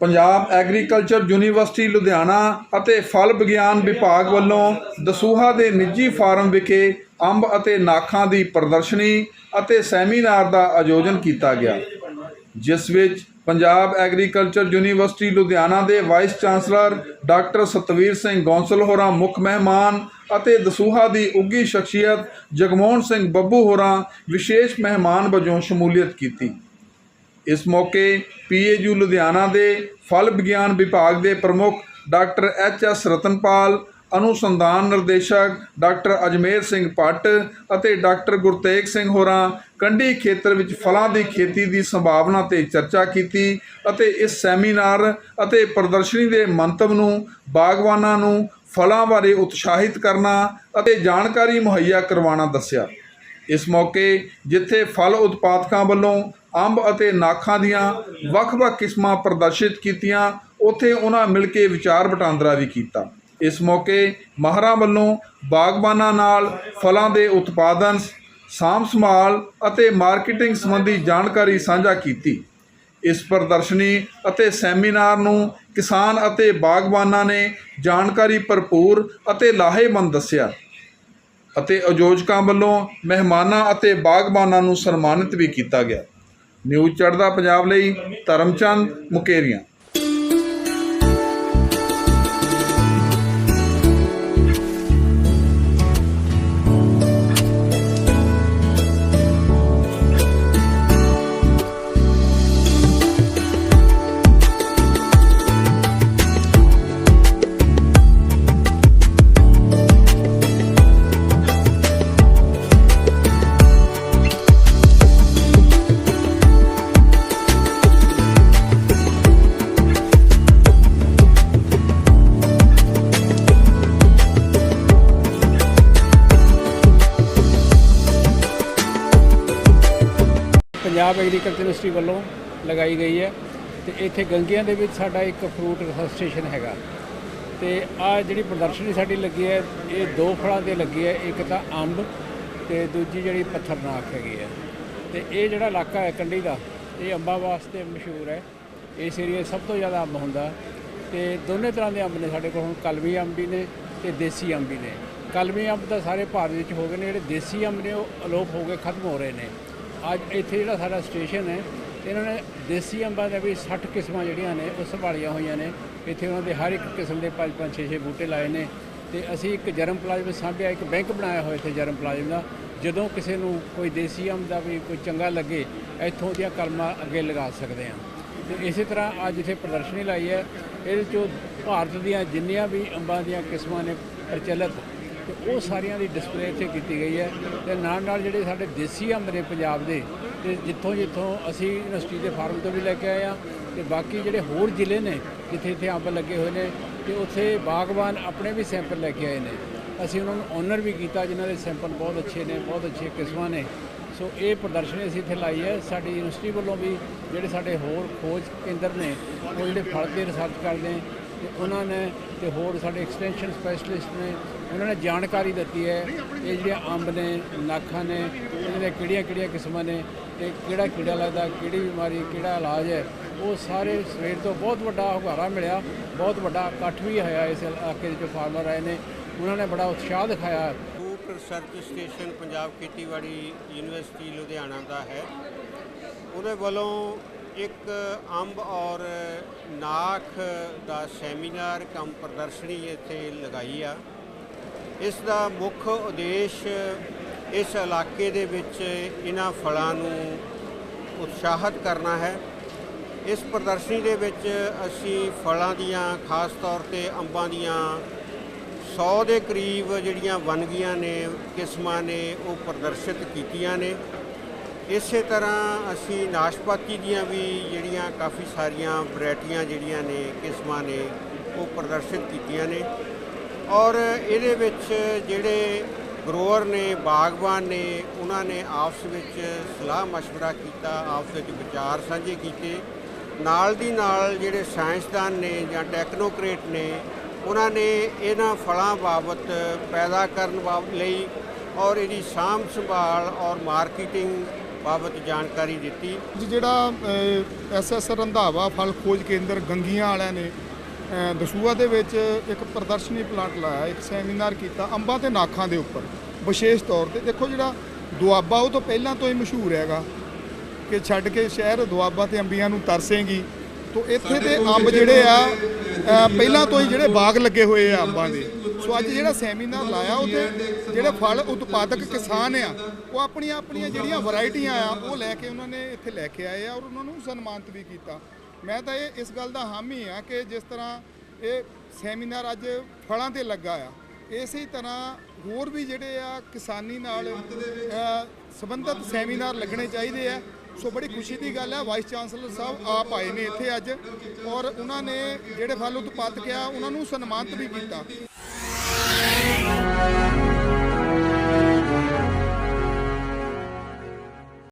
Punjab agriculture university Ludhiana ਅਤੇ ਫਲ ਵਿਗਿਆਨ ਵਿਭਾਗ ਵੱਲੋਂ ਦਸੂਹਾ ਦੇ ਨਿੱਜੀ ਫਾਰਮ ਵਿਖੇ ਅੰਬ ਅਤੇ ਨਾਖਾਂ ਦੀ ਪ੍ਰਦਰਸ਼ਨੀ ਅਤੇ ਸੈਮੀਨਾਰ ਦਾ ਆਯੋਜਨ ਕੀਤਾ ਗਿਆ, ਜਿਸ ਵਿੱਚ ਪੰਜਾਬ ਐਗਰੀਕਲਚਰ ਯੂਨੀਵਰਸਿਟੀ ਲੁਧਿਆਣਾ ਦੇ vice chancellor doctor Satvir Singh Gosal ਹੋਰਾਂ ਮੁੱਖ ਮਹਿਮਾਨ ਅਤੇ ਦਸੂਹਾ ਦੀ ਉੱਗੀ ਸ਼ਖਸੀਅਤ ਜਗਮੋਹਨ ਸਿੰਘ ਬੱਬੂ ਹੋਰਾਂ ਵਿਸ਼ੇਸ਼ ਮਹਿਮਾਨ ਵਜੋਂ ਸ਼ਮੂਲੀਅਤ ਕੀਤੀ। ਇਸ ਮੌਕੇ ਪੀਏਯੂ ਲੁਧਿਆਣਾ ਦੇ ਫਲ ਵਿਗਿਆਨ ਵਿਭਾਗ ਦੇ ਪ੍ਰਮੁੱਖ ਡਾਕਟਰ ਐਚ ਐਸ ਰਤਨਪਾਲ, ਅਨੁਸੰਧਾਨ ਨਿਰਦੇਸ਼ਕ ਡਾਕਟਰ ਅਜਮੇਰ ਸਿੰਘ ਭੱਟ ਅਤੇ ਡਾਕਟਰ ਗੁਰਤੇਗ ਸਿੰਘ ਹੋਰਾਂ ਕੰਢੀ ਖੇਤਰ ਵਿੱਚ ਫਲਾਂ ਦੀ ਖੇਤੀ ਦੀ ਸੰਭਾਵਨਾ ਤੇ ਚਰਚਾ ਕੀਤੀ ਅਤੇ ਇਸ ਸੈਮੀਨਾਰ ਅਤੇ ਪ੍ਰਦਰਸ਼ਨੀ ਦੇ ਮੰਤਵ ਨੂੰ ਬਾਗਬਾਨਾਂ ਨੂੰ ਫਲਾਂ ਬਾਰੇ ਉਤਸ਼ਾਹਿਤ ਕਰਨਾ ਅਤੇ ਜਾਣਕਾਰੀ ਮੁਹੱਈਆ ਕਰਵਾਉਣਾ ਦੱਸਿਆ। ਇਸ ਮੌਕੇ ਜਿੱਥੇ ਫਲ ਉਤਪਾਦਕਾਂ ਵੱਲੋਂ ਅੰਬ ਅਤੇ ਨਾਖਾਂ ਦੀਆਂ ਵੱਖ-ਵੱਖ ਕਿਸਮਾਂ ਪ੍ਰਦਰਸ਼ਿਤ ਕੀਤੀਆਂ, ਉੱਥੇ ਉਹਨਾਂ ਮਿਲ ਕੇ ਵਿਚਾਰ ਵਟਾਂਦਰਾ ਵੀ ਕੀਤਾ। ਇਸ ਮੌਕੇ ਮਾਹਰਾਂ ਵੱਲੋਂ ਬਾਗਬਾਨਾਂ ਨਾਲ ਫਲਾਂ ਦੇ ਉਤਪਾਦਨ, ਸਾਂਭ ਸੰਭਾਲ ਅਤੇ ਮਾਰਕੀਟਿੰਗ ਸੰਬੰਧੀ ਜਾਣਕਾਰੀ ਸਾਂਝਾ ਕੀਤੀ। ਇਸ ਪ੍ਰਦਰਸ਼ਨੀ ਅਤੇ ਸੈਮੀਨਾਰ ਨੂੰ ਕਿਸਾਨ ਅਤੇ ਬਾਗਬਾਨਾਂ ਨੇ ਜਾਣਕਾਰੀ ਭਰਪੂਰ ਅਤੇ ਲਾਹੇਵੰਦ ਦੱਸਿਆ। ਅਤੇ ਆਯੋਜਕਾਂ ਵੱਲੋਂ ਮਹਿਮਾਨਾਂ ਅਤੇ ਬਾਗਬਾਨਾਂ ਨੂੰ ਸਨਮਾਨਿਤ ਵੀ ਕੀਤਾ ਗਿਆ। ਨਿਊਜ਼ ਚੜ੍ਹਦਾ ਪੰਜਾਬ ਲਈ ਧਰਮਚੰਦ ਮੁਕੇਰੀਆਂ। ਪੰਜਾਬ ਐਗਰੀਕਲਚਰ ਯੂਨੀਵਰਸਿਟੀ ਵੱਲੋਂ ਲਗਾਈ ਗਈ ਹੈ ਤੇ ਇੱਥੇ ਗੰਗਿਆਂ ਦੇ ਵਿੱਚ ਸਾਡਾ ਇੱਕ ਫਰੂਟ ਰਿਸਰਚ ਸਟੇਸ਼ਨ ਹੈਗਾ। ਤੇ ਆ ਜਿਹੜੀ ਪ੍ਰਦਰਸ਼ਨੀ ਸਾਡੀ ਲੱਗੀ ਹੈ, ਇਹ ਦੋ ਫਲਾਂ ਤੇ ਲੱਗੀ ਹੈ, ਇੱਕ ਤਾਂ ਅੰਬ ਤੇ ਦੂਜੀ ਜਿਹੜੀ ਪੱਥਰਨਾਕ ਹੈਗੀ ਹੈ। ਤੇ ਇਹ ਜਿਹੜਾ ਇਲਾਕਾ ਹੈ ਕੰਢੀ ਦਾ, ਇਹ ਅੰਬਾਂ ਵਾਸਤੇ ਮਸ਼ਹੂਰ ਹੈ। ਇਸ ਏਰੀਏ ਸਭ ਤੋਂ ਜ਼ਿਆਦਾ ਅੰਬ ਹੁੰਦਾ। ਤੇ ਦੋਨੇ ਤਰ੍ਹਾਂ ਦੇ ਅੰਬ ਨੇ ਸਾਡੇ ਕੋਲ, ਹੁਣ ਕਲਮੀ ਅੰਬ ਵੀ ਨੇ ਤੇ ਦੇਸੀ ਅੰਬ ਵੀ ਨੇ। ਕਲਮੀ ਅੰਬ ਤਾਂ ਸਾਰੇ ਭਾਰਤ ਵਿੱਚ ਹੋ ਗਏ ਨੇ, ਜਿਹੜੇ ਦੇਸੀ ਅੰਬ ਨੇ ਉਹ ਅਲੋਪ ਹੋ ਕੇ ਖਤਮ ਹੋ ਰਹੇ ਨੇ। ਅੱਜ ਇੱਥੇ ਜਿਹੜਾ ਸਾਡਾ ਸਟੇਸ਼ਨ ਹੈ, ਇਹਨਾਂ ਨੇ ਦੇਸੀ ਅੰਬਾਂ ਦੇ ਵੀ 60 ਕਿਸਮਾਂ ਜਿਹੜੀਆਂ ਨੇ, ਉਹ ਸੰਭਾਲੀਆਂ ਹੋਈਆਂ ਨੇ। ਇੱਥੇ ਉਹਨਾਂ ਦੇ ਹਰ ਇੱਕ ਕਿਸਮ ਦੇ 5 5 6 6 ਬੂਟੇ ਲਾਏ ਨੇ। ਤੇ ਅਸੀਂ ਇੱਕ ਜਰਮ ਪਲਾਜ਼ਮ ਸਾਂਭਿਆ, ਇੱਕ ਬੈਂਕ ਬਣਾਇਆ ਹੋਇਆ ਇੱਥੇ ਜਰਮ ਪਲਾਜ਼ਮ ਦਾ। ਜਦੋਂ ਕਿਸੇ ਨੂੰ ਕੋਈ ਦੇਸੀ ਅੰਬ ਦਾ ਵੀ ਕੋਈ ਚੰਗਾ ਲੱਗੇ, ਇੱਥੋਂ ਦੀਆਂ ਕਲਮਾਂ ਅੱਗੇ ਲਗਾ ਸਕਦੇ ਹਾਂ। ਤੇ ਇਸੇ ਤਰ੍ਹਾਂ ਅੱਜ ਇੱਥੇ ਪ੍ਰਦਰਸ਼ਨੀ ਲਾਈ ਹੈ। ਇਹਦੇ ਚੋਂ ਭਾਰਤ ਦੀਆਂ ਜਿੰਨੀਆਂ ਵੀ ਅੰਬਾਂ ਦੀਆਂ ਕਿਸਮਾਂ ਨੇ ਪ੍ਰਚਲਿਤ ਤੇ ਉਹ ਸਾਰੀਆਂ ਦੀ ਡਿਸਪਲੇ ਇੱਥੇ ਕੀਤੀ ਗਈ ਹੈ ਤੇ ਨਾਲ ਨਾਲ ਜਿਹੜੇ ਸਾਡੇ ਦੇਸੀ ਅੰਬ ਨੇ ਪੰਜਾਬ ਦੇ ਤੇ ਜਿੱਥੋਂ ਜਿੱਥੋਂ ਅਸੀਂ ਯੂਨੀਵਰਸਿਟੀ ਦੇ ਫਾਰਮ ਤੋਂ ਵੀ ਲੈ ਕੇ ਆਏ ਆ ਤੇ ਬਾਕੀ ਜਿਹੜੇ ਹੋਰ ਜ਼ਿਲ੍ਹੇ ਨੇ ਜਿੱਥੇ ਇੱਥੇ ਅੰਬ ਲੱਗੇ ਹੋਏ ਨੇ ਤੇ ਉੱਥੇ ਬਾਗਬਾਨ ਆਪਣੇ ਵੀ ਸੈਂਪਲ ਲੈ ਕੇ ਆਏ ਨੇ। ਅਸੀਂ ਉਹਨਾਂ ਨੂੰ ਓਨਰ ਵੀ ਕੀਤਾ ਜਿਨ੍ਹਾਂ ਦੇ ਸੈਂਪਲ ਬਹੁਤ ਅੱਛੇ ਨੇ, ਬਹੁਤ ਅੱਛੇ ਕਿਸਮਾਂ ਨੇ। ਸੋ ਇਹ ਪ੍ਰਦਰਸ਼ਨੀ ਅਸੀਂ ਇੱਥੇ ਲਾਈ ਹੈ। ਸਾਡੀ ਯੂਨੀਵਰਸਿਟੀ ਵੱਲੋਂ ਵੀ ਜਿਹੜੇ ਸਾਡੇ ਹੋਰ ਖੋਜ ਕੇਂਦਰ ਨੇ, ਉਹ ਜਿਹੜੇ ਫਲ ਤੇ ਰਿਸਰਚ ਕਰਦੇ ਨੇ, ਤੇ ਉਹਨਾਂ ਨੇ ਤੇ ਹੋਰ ਸਾਡੇ ਐਕਸਟੈਂਸ਼ਨ ਸਪੈਸ਼ਲਿਸਟ ਨੇ ਉਹਨਾਂ ਨੇ ਜਾਣਕਾਰੀ ਦਿੱਤੀ ਹੈ ਇਹ ਜਿਹੜੇ ਅੰਬ ਨੇ, ਨਾਖਾਂ ਨੇ, ਇਹਨਾਂ ਦੀਆਂ ਕਿਹੜੀਆਂ ਕਿਹੜੀਆਂ ਕਿਸਮਾਂ ਨੇ ਤੇ ਕਿਹੜਾ ਕੀੜਾ ਲੱਗਦਾ, ਕਿਹੜੀ ਬਿਮਾਰੀ, ਕਿਹੜਾ ਇਲਾਜ ਹੈ, ਉਹ ਸਾਰੇ ਸਵੇਰ ਤੋਂ ਬਹੁਤ ਵੱਡਾ ਹੁਗਾਰਾ ਮਿਲਿਆ, ਬਹੁਤ ਵੱਡਾ ਇਕੱਠ ਵੀ ਹੋਇਆ ਇਸ ਇਲਾਕੇ ਦੇ ਜੋ ਫਾਰਮਰ ਆਏ ਨੇ, ਉਹਨਾਂ ਨੇ ਬੜਾ ਉਤਸ਼ਾਹ ਦਿਖਾਇਆ। ਫੂਡ ਰਿਸਰਚ ਸਟੇਸ਼ਨ ਪੰਜਾਬ ਖੇਤੀਬਾੜੀ ਯੂਨੀਵਰਸਿਟੀ ਲੁਧਿਆਣਾ ਦਾ ਹੈ। ਉਹਦੇ ਵੱਲੋਂ ਇੱਕ ਅੰਬ ਔਰ ਨਾਖ ਦਾ ਸੈਮੀਨਾਰ, ਕੰਮ ਪ੍ਰਦਰਸ਼ਨੀ ਇੱਥੇ ਲਗਾਈ ਆ। ਇਸ ਦਾ ਮੁੱਖ ਉਦੇਸ਼ ਇਸ ਇਲਾਕੇ ਦੇ ਵਿੱਚ ਇਹਨਾਂ ਫਲਾਂ ਨੂੰ ਉਤਸ਼ਾਹਿਤ ਕਰਨਾ ਹੈ। ਇਸ ਪ੍ਰਦਰਸ਼ਨੀ ਦੇ ਵਿੱਚ ਅਸੀਂ ਫਲਾਂ ਦੀਆਂ, ਖਾਸ ਤੌਰ ਤੇ ਅੰਬਾਂ ਦੀਆਂ 100 ਦੇ ਕਰੀਬ ਜਿਹੜੀਆਂ ਵੰਨਗੀਆਂ ਨੇ, ਕਿਸਮਾਂ ਨੇ, ਉਹ ਪ੍ਰਦਰਸ਼ਿਤ ਕੀਤੀਆਂ ਨੇ। ਇਸੇ ਤਰ੍ਹਾਂ ਅਸੀਂ ਨਾਸ਼ਪਾਤੀ ਦੀਆਂ ਵੀ ਜਿਹੜੀਆਂ ਕਾਫੀ ਸਾਰੀਆਂ ਵੈਰਾਈਟੀਆਂ ਜਿਹੜੀਆਂ ਨੇ, ਕਿਸਮਾਂ ਨੇ, ਉਹ ਪ੍ਰਦਰਸ਼ਿਤ ਕੀਤੀਆਂ ਨੇ। ਔਰ ਇਹਦੇ ਵਿੱਚ ਜਿਹੜੇ ਗਰੋਅਰ ਨੇ ਬਾਗਬਾਨ ਨੇ ਉਹਨਾਂ ਨੇ ਆਪਸ ਵਿੱਚ ਸਲਾਹ مشورہ ਕੀਤਾ ਆਪਸ ਵਿੱਚ ਵਿਚਾਰ ਸਾਂਝੇ ਕੀਤੇ ਨਾਲ ਦੀ ਨਾਲ ਜਿਹੜੇ ਸਾਇੰਸਦਾਨ ਨੇ ਜਾਂ ਟੈਕਨੋਕ੍ਰੇਟ ਨੇ ਉਹਨਾਂ ਨੇ ਇਹਨਾਂ ਫਲਾਂ ਬਾਬਤ ਪੈਦਾ ਕਰਨ ਬਾਬਤ ਲਈ ਔਰ ਇਹਦੀ ਸਾਂਭ ਸੰਭਾਲ ਔਰ ਮਾਰਕੀਟਿੰਗ ਬਾਬਤ ਜਾਣਕਾਰੀ ਦਿੱਤੀ ਜੀ ਜਿਹੜਾ ਐਸਐਸ ਰੰਧਾਵਾ ਫਲ ਖੋਜ ਕੇਂਦਰ ਗੰਗੀਆਂ ਵਾਲਿਆਂ ਨੇ ਅ, ਦਸੂਹਾ ਦੇ ਵਿੱਚ ਇੱਕ ਪ੍ਰਦਰਸ਼ਨੀ ਪਲਾਂਟ ਲਾਇਆ ਇੱਕ ਸੈਮੀਨਾਰ ਕੀਤਾ ਅੰਬਾਂ ਤੇ ਨਾਖਾਂ ਦੇ ਉੱਪਰ ਵਿਸ਼ੇਸ਼ ਤੌਰ ਤੇ। ਦੇਖੋ ਜਿਹੜਾ ਦੁਆਬਾ ਉਹ ਤੋਂ ਪਹਿਲਾਂ ਤੋਂ ਹੀ ਮਸ਼ਹੂਰ ਹੈਗਾ ਕਿ ਛੱਡ ਕੇ ਸ਼ਹਿਰ ਦੁਆਬਾ ਤੇ ਅੰਬੀਆਂ ਨੂੰ ਤਰਸੇਂਗੀ। ਤੋਂ ਇੱਥੇ ਦੇ ਅੰਬ ਜਿਹੜੇ ਆ ਪਹਿਲਾਂ ਤੋਂ ਹੀ ਜਿਹੜੇ ਬਾਗ ਲੱਗੇ ਹੋਏ ਆ ਅੰਬਾਂ ਦੇ। ਸੋ ਅੱਜ ਜਿਹੜਾ ਸੈਮੀਨਾਰ ਲਾਇਆ ਉਹਦੇ ਜਿਹੜੇ ਫਲ ਉਤਪਾਦਕ ਕਿਸਾਨ ਆ ਉਹ ਆਪਣੀਆਂ ਆਪਣੀਆਂ ਜਿਹੜੀਆਂ ਵੈਰਾਈਟੀਆਂ ਆ ਉਹ ਲੈ ਕੇ ਉਹਨਾਂ ਨੇ ਇੱਥੇ ਲੈ ਕੇ ਆਏ ਆ ਔਰ ਉਹਨਾਂ ਨੂੰ ਸਨਮਾਨਿਤ ਵੀ ਕੀਤਾ। ਮੈਂ ਤਾਂ ਇਹ ਇਸ ਗੱਲ ਦਾ ਹਾਮੀ ਆ ਕਿ ਜਿਸ ਤਰ੍ਹਾਂ ਇਹ ਸੈਮੀਨਾਰ ਅੱਜ ਫਲਾਂ ਤੇ ਲੱਗਾ ਆ ਇਸੇ ਤਰ੍ਹਾਂ ਹੋਰ ਵੀ ਜਿਹੜੇ ਆ ਕਿਸਾਨੀ ਨਾਲ ਸੰਬੰਧਿਤ ਸੈਮੀਨਾਰ ਲੱਗਣੇ ਚਾਹੀਦੇ ਆ। ਸੋ ਬੜੀ ਖੁਸ਼ੀ ਦੀ ਗੱਲ ਹੈ ਵਾਈਸ ਚਾਂਸਲਰ ਸਾਹਿਬ ਆਪ ਆਏ ਨੇ ਇੱਥੇ ਅੱਜ ਔਰ ਉਹਨਾਂ ਨੇ ਜਿਹੜੇ ਫਲ ਉਤਪਾਦਕ ਆ ਉਹਨਾਂ ਨੂੰ ਸਨਮਾਨਿਤ ਵੀ ਕੀਤਾ।